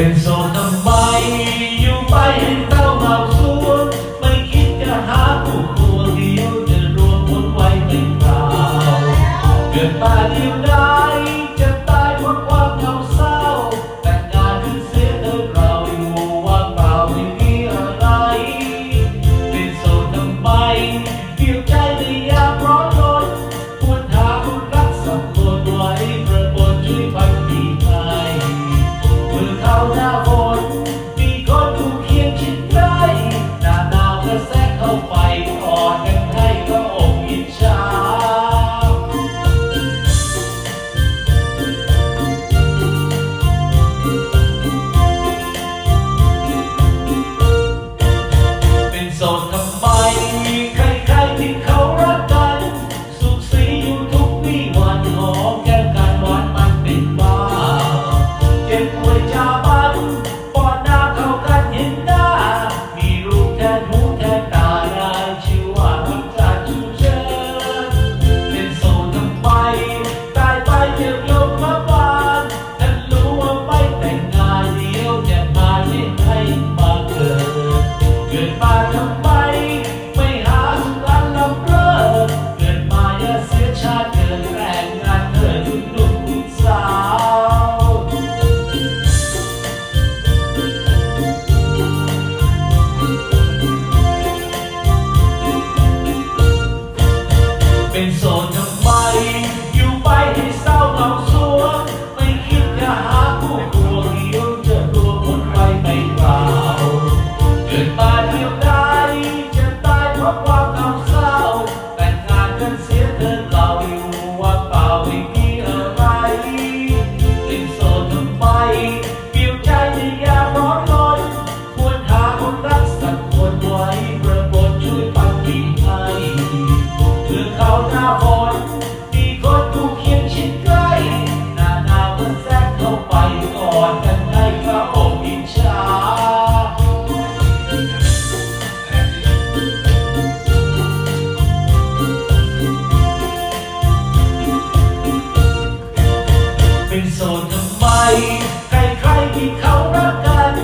เป็นโสดต เปล่าเดินป่าเที่ยวได้ ใบใครๆที่เขารักกัน